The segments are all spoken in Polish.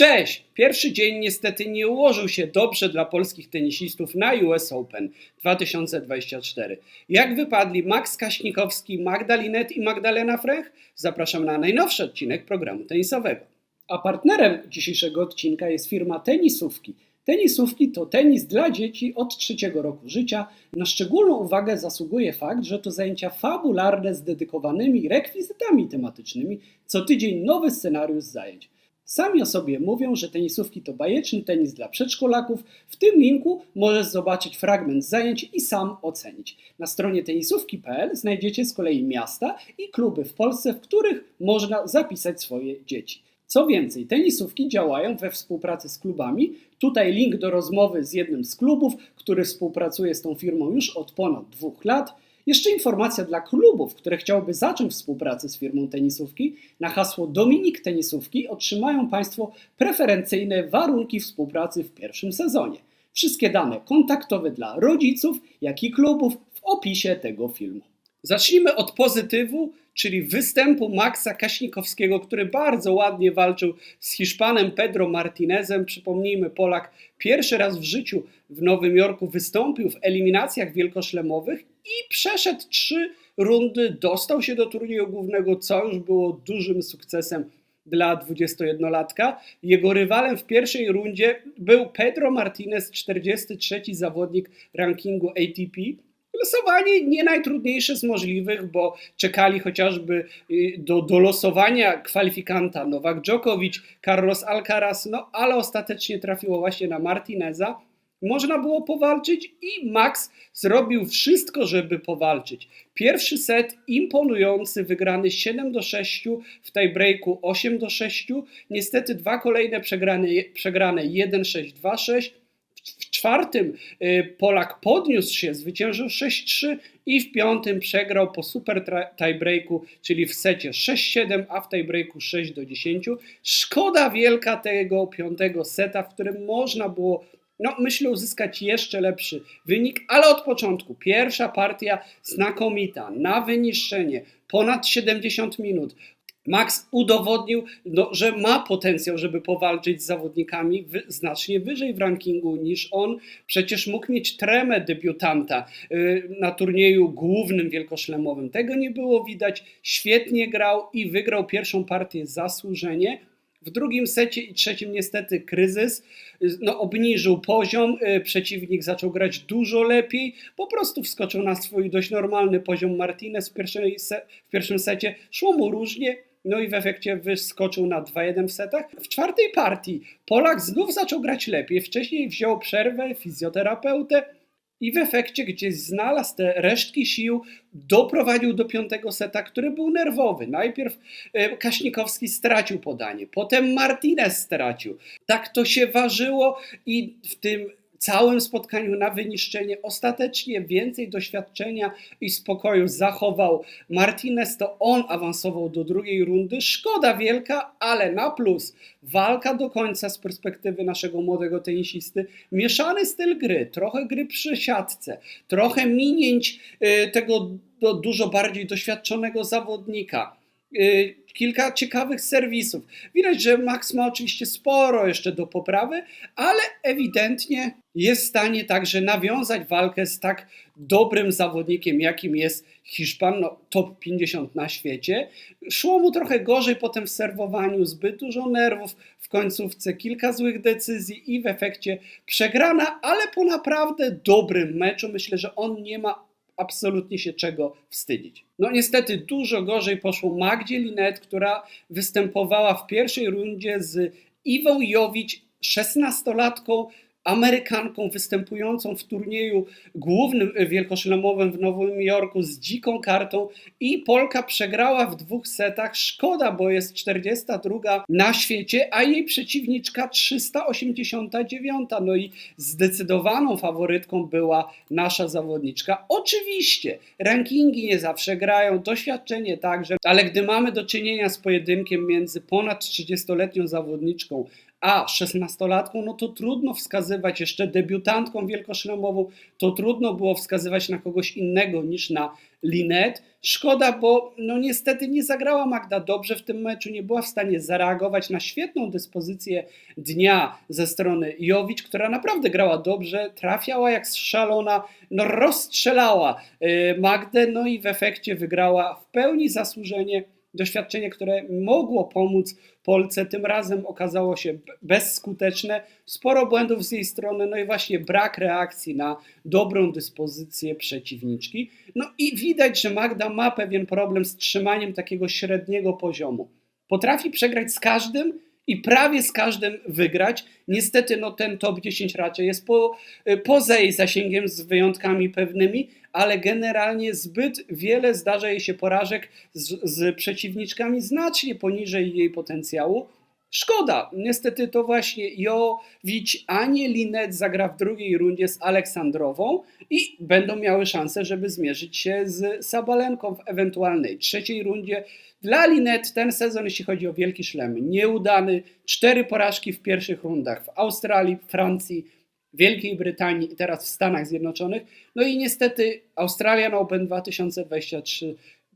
Cześć! Pierwszy dzień niestety nie ułożył się dobrze dla polskich tenisistów na US Open 2024. Jak wypadli Max Kaśnikowski, Magdalinet i Magdalena Frech? Zapraszam na najnowszy odcinek programu tenisowego. A partnerem dzisiejszego odcinka jest firma Tenisówki. Tenisówki to tenis dla dzieci od trzeciego roku życia. Na szczególną uwagę zasługuje fakt, że to zajęcia fabularne z dedykowanymi rekwizytami tematycznymi. Co tydzień nowy scenariusz zajęć. Sami o sobie mówią, że tenisówki to bajeczny tenis dla przedszkolaków. W tym linku możesz zobaczyć fragment zajęć i sam ocenić. Na stronie tenisówki.pl znajdziecie z kolei miasta i kluby w Polsce, w których można zapisać swoje dzieci. Co więcej, tenisówki działają we współpracy z klubami. Tutaj link do rozmowy z jednym z klubów, który współpracuje z tą firmą już od ponad dwóch lat. Jeszcze informacja dla klubów, które chciałyby zacząć współpracę z firmą tenisówki. Na hasło Dominik Tenisówki otrzymają Państwo preferencyjne warunki współpracy w pierwszym sezonie. Wszystkie dane kontaktowe dla rodziców, jak i klubów w opisie tego filmu. Zacznijmy od pozytywu, czyli występu Maxa Kaśnikowskiego, który bardzo ładnie walczył z Hiszpanem Pedro Martinezem. Przypomnijmy, Polak pierwszy raz w życiu w Nowym Jorku wystąpił w eliminacjach wielkoszlemowych i przeszedł trzy rundy, dostał się do turnieju głównego, co już było dużym sukcesem dla 21-latka. Jego rywalem w pierwszej rundzie był Pedro Martinez, 43 zawodnik rankingu ATP. Losowanie nie najtrudniejsze z możliwych, bo czekali chociażby y, do, do losowania kwalifikanta Nowak Djokovic, Carlos Alcaraz, no ale ostatecznie trafiło właśnie na Martineza. Można było powalczyć i Max zrobił wszystko, żeby powalczyć. Pierwszy set imponujący, wygrany 7 do 6, w tiebreaku 8 do 6. Niestety dwa kolejne przegrane, przegrane 1-6, 2-6 w czwartym y, Polak podniósł się, zwyciężył 6-3 i w piątym przegrał po super tiebreaku, czyli w secie 6-7, a w tiebreaku 6 do 10. Szkoda wielka tego piątego seta, w którym można było no, myślę, uzyskać jeszcze lepszy wynik, ale od początku. Pierwsza partia znakomita, na wyniszczenie, ponad 70 minut. Max udowodnił, no, że ma potencjał, żeby powalczyć z zawodnikami znacznie wyżej w rankingu niż on. Przecież mógł mieć tremę debiutanta y, na turnieju głównym wielkoszlemowym. Tego nie było widać. Świetnie grał i wygrał pierwszą partię zasłużenie. W drugim secie i trzecim niestety kryzys no, obniżył poziom, y, przeciwnik zaczął grać dużo lepiej, po prostu wskoczył na swój dość normalny poziom Martinez w, pierwszej w pierwszym secie, szło mu różnie, no i w efekcie wyskoczył na 2-1 w setach. W czwartej partii Polak znów zaczął grać lepiej, wcześniej wziął przerwę, fizjoterapeutę, i w efekcie gdzieś znalazł te resztki sił, doprowadził do piątego seta, który był nerwowy. Najpierw e, Kaśnikowski stracił podanie, potem Martinez stracił. Tak to się ważyło i w tym całym spotkaniu na wyniszczenie. Ostatecznie więcej doświadczenia i spokoju zachował Martinez, to on awansował do drugiej rundy. Szkoda wielka, ale na plus. Walka do końca z perspektywy naszego młodego tenisisty. Mieszany styl gry, trochę gry przy siatce, trochę minięć y, tego dużo bardziej doświadczonego zawodnika kilka ciekawych serwisów. Widać, że Max ma oczywiście sporo jeszcze do poprawy, ale ewidentnie jest w stanie także nawiązać walkę z tak dobrym zawodnikiem, jakim jest Hiszpan, no, top 50 na świecie. Szło mu trochę gorzej potem w serwowaniu, zbyt dużo nerwów w końcówce, kilka złych decyzji i w efekcie przegrana, ale po naprawdę dobrym meczu. Myślę, że on nie ma absolutnie się czego wstydzić. No niestety dużo gorzej poszło Magdzie Linet, która występowała w pierwszej rundzie z Iwą Jowicz, 16-latką, Amerykanką występującą w turnieju głównym wielkoszlemowym w Nowym Jorku z dziką kartą i Polka przegrała w dwóch setach. Szkoda, bo jest 42 na świecie, a jej przeciwniczka 389. No i zdecydowaną faworytką była nasza zawodniczka. Oczywiście rankingi nie zawsze grają, doświadczenie także, ale gdy mamy do czynienia z pojedynkiem między ponad 30-letnią zawodniczką a 16-latką, no to trudno wskazywać jeszcze debiutantką wielkoszlemową, to trudno było wskazywać na kogoś innego niż na Linet. Szkoda, bo no niestety nie zagrała Magda dobrze w tym meczu, nie była w stanie zareagować na świetną dyspozycję dnia ze strony Jowicz, która naprawdę grała dobrze, trafiała jak szalona, no rozstrzelała y, Magdę, no i w efekcie wygrała w pełni zasłużenie doświadczenie, które mogło pomóc Polce, tym razem okazało się bezskuteczne. Sporo błędów z jej strony, no i właśnie brak reakcji na dobrą dyspozycję przeciwniczki. No i widać, że Magda ma pewien problem z trzymaniem takiego średniego poziomu. Potrafi przegrać z każdym, i prawie z każdym wygrać. Niestety no, ten top 10 raczej jest po, poza jej zasięgiem z wyjątkami pewnymi, ale generalnie zbyt wiele zdarza jej się porażek z, z przeciwniczkami znacznie poniżej jej potencjału. Szkoda, niestety to właśnie Jowić, a nie Linet zagra w drugiej rundzie z Aleksandrową i będą miały szansę, żeby zmierzyć się z Sabalenką w ewentualnej trzeciej rundzie. Dla Linet ten sezon, jeśli chodzi o wielki szlem, nieudany. Cztery porażki w pierwszych rundach w Australii, Francji, Wielkiej Brytanii i teraz w Stanach Zjednoczonych. No i niestety Australian Open 2023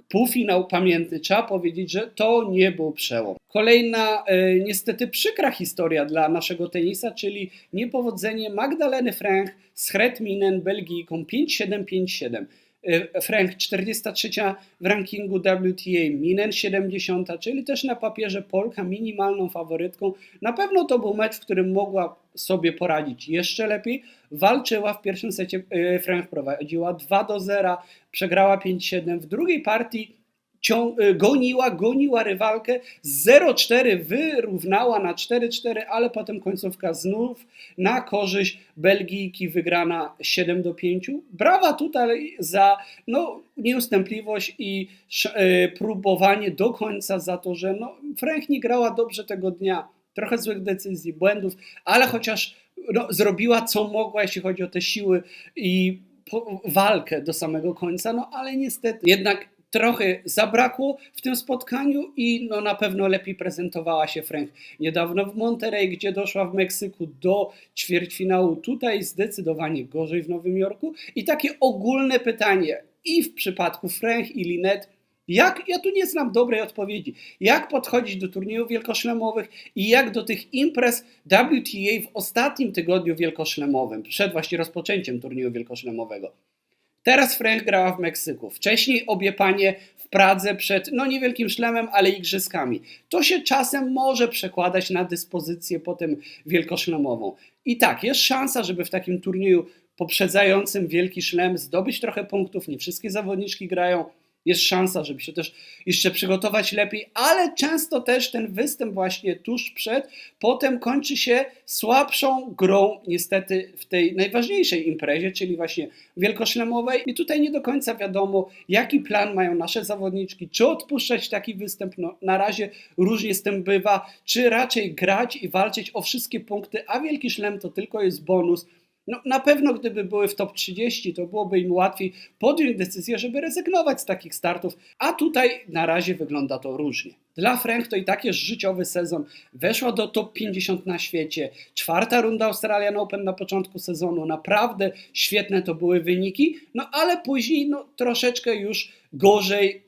półfinał pamiętny. Trzeba powiedzieć, że to nie był przełom. Kolejna e, niestety przykra historia dla naszego tenisa, czyli niepowodzenie Magdaleny Frank z Hretminen Belgijką 5-7-5-7. E, Frank 43 w rankingu WTA, Minen 70, czyli też na papierze Polka minimalną faworytką. Na pewno to był mecz, w którym mogła sobie poradzić jeszcze lepiej. Walczyła w pierwszym secie, e, Frank prowadziła 2 do 0, przegrała 5-7. W drugiej partii Y, goniła, goniła rywalkę, 0-4 wyrównała na 4-4, ale potem końcówka znów na korzyść Belgijki wygrana 7 do 5. Brawa tutaj za no, nieustępliwość i y, próbowanie do końca za to, że no, Frank nie grała dobrze tego dnia. Trochę złych decyzji, błędów, ale chociaż no, zrobiła co mogła, jeśli chodzi o te siły i walkę do samego końca, no ale niestety jednak trochę zabrakło w tym spotkaniu i no na pewno lepiej prezentowała się Frank niedawno w Monterey, gdzie doszła w Meksyku do ćwierćfinału. Tutaj zdecydowanie gorzej w Nowym Jorku. I takie ogólne pytanie i w przypadku Frank i Linet, jak, ja tu nie znam dobrej odpowiedzi, jak podchodzić do turniejów wielkoszlemowych i jak do tych imprez WTA w ostatnim tygodniu wielkoszlemowym, przed właśnie rozpoczęciem turnieju wielkoszlemowego. Teraz Frank grała w Meksyku. Wcześniej obie panie w Pradze przed, no niewielkim szlemem, ale igrzyskami. To się czasem może przekładać na dyspozycję potem wielkoszlemową. I tak, jest szansa, żeby w takim turnieju poprzedzającym wielki szlem zdobyć trochę punktów. Nie wszystkie zawodniczki grają jest szansa, żeby się też jeszcze przygotować lepiej, ale często też ten występ właśnie tuż przed potem kończy się słabszą grą niestety w tej najważniejszej imprezie, czyli właśnie wielkoszlemowej. I tutaj nie do końca wiadomo jaki plan mają nasze zawodniczki, czy odpuszczać taki występ, no na razie różnie z tym bywa, czy raczej grać i walczyć o wszystkie punkty, a wielki szlem to tylko jest bonus, no, na pewno gdyby były w top 30, to byłoby im łatwiej podjąć decyzję, żeby rezygnować z takich startów, a tutaj na razie wygląda to różnie. Dla Frank to i tak jest życiowy sezon. Weszła do top 50 na świecie. Czwarta runda Australian Open na początku sezonu. Naprawdę świetne to były wyniki, no ale później no, troszeczkę już gorzej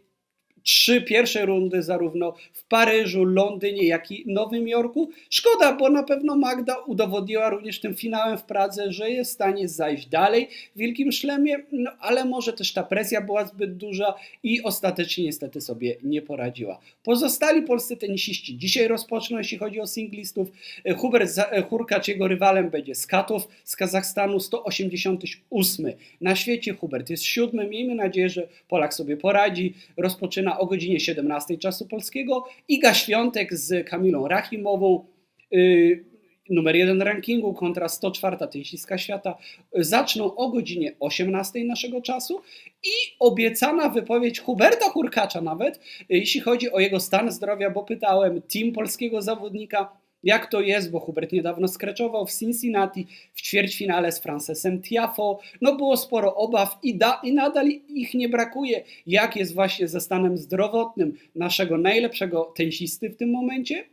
trzy pierwsze rundy zarówno w Paryżu, Londynie, jak i Nowym Jorku. Szkoda, bo na pewno Magda udowodniła również tym finałem w Pradze, że jest w stanie zajść dalej w Wielkim Szlemie, no, ale może też ta presja była zbyt duża i ostatecznie niestety sobie nie poradziła. Pozostali polscy tenisiści dzisiaj rozpoczną, jeśli chodzi o singlistów. Hubert Hurkacz, jego rywalem będzie z Katów z Kazachstanu, 188 na świecie. Hubert jest siódmy. Miejmy nadzieję, że Polak sobie poradzi. Rozpoczyna o godzinie 17 czasu polskiego. Iga Świątek z Kamilą Rachimową, yy, numer jeden rankingu kontra 104 tenisistka świata, zaczną o godzinie 18 naszego czasu i obiecana wypowiedź Huberta Hurkacza nawet, jeśli chodzi o jego stan zdrowia, bo pytałem team polskiego zawodnika, jak to jest, bo Hubert niedawno skreczował w Cincinnati w ćwierćfinale z Francesem Tiafo. No było sporo obaw i, da, i nadal ich nie brakuje. Jak jest właśnie ze stanem zdrowotnym naszego najlepszego tenisisty w tym momencie?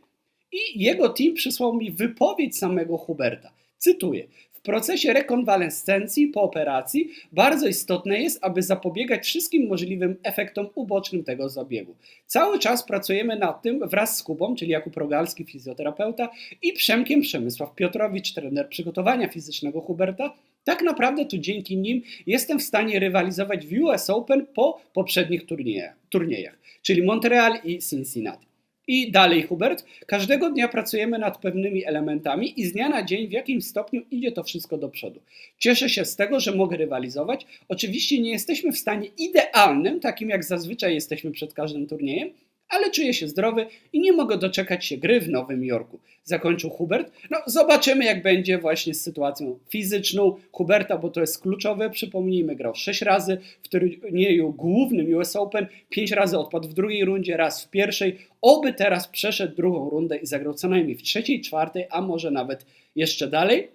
I jego team przysłał mi wypowiedź samego Huberta. Cytuję. Procesie rekonwalescencji po operacji bardzo istotne jest, aby zapobiegać wszystkim możliwym efektom ubocznym tego zabiegu. Cały czas pracujemy nad tym wraz z Kubą, czyli Jakub Rogalski, fizjoterapeuta, i Przemkiem Przemysław Piotrowicz, trener przygotowania fizycznego Huberta. Tak naprawdę to dzięki nim jestem w stanie rywalizować w US Open po poprzednich turniejach czyli Montreal i Cincinnati. I dalej, Hubert, każdego dnia pracujemy nad pewnymi elementami i z dnia na dzień w jakimś stopniu idzie to wszystko do przodu. Cieszę się z tego, że mogę rywalizować. Oczywiście nie jesteśmy w stanie idealnym, takim jak zazwyczaj jesteśmy przed każdym turniejem, ale czuję się zdrowy i nie mogę doczekać się gry w Nowym Jorku. Zakończył Hubert. No, zobaczymy, jak będzie właśnie z sytuacją fizyczną Huberta, bo to jest kluczowe. Przypomnijmy, grał 6 razy w turnieju głównym US Open, 5 razy odpadł w drugiej rundzie, raz w pierwszej. Oby teraz przeszedł drugą rundę i zagrał co najmniej w trzeciej, czwartej, a może nawet jeszcze dalej.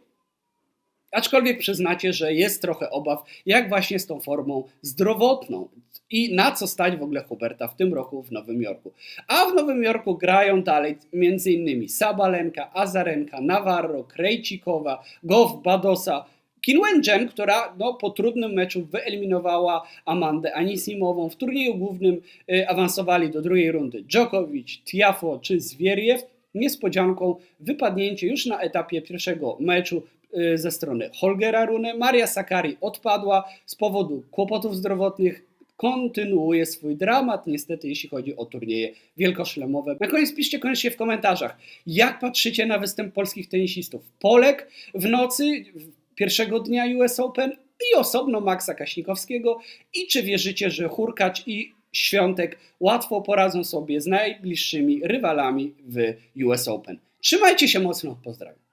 Aczkolwiek przyznacie, że jest trochę obaw, jak właśnie z tą formą zdrowotną i na co stać w ogóle Huberta w tym roku w Nowym Jorku. A w Nowym Jorku grają dalej m.in. Sabalenka, Azarenka, Navarro, Krejcikowa, Goff, Badosa, Jen, która no, po trudnym meczu wyeliminowała Amandę Anisimową. W turnieju głównym y, awansowali do drugiej rundy Djokovic, Tiafo czy Zwieriew. Niespodzianką wypadnięcie już na etapie pierwszego meczu ze strony Holgera Rune. Maria Sakari odpadła z powodu kłopotów zdrowotnych. Kontynuuje swój dramat, niestety, jeśli chodzi o turnieje wielkoszlemowe. Na koniec piszcie koniecznie w komentarzach, jak patrzycie na występ polskich tenisistów. Polek w nocy pierwszego dnia US Open i osobno Maxa Kaśnikowskiego i czy wierzycie, że Hurkacz i Świątek łatwo poradzą sobie z najbliższymi rywalami w US Open. Trzymajcie się mocno, pozdrawiam.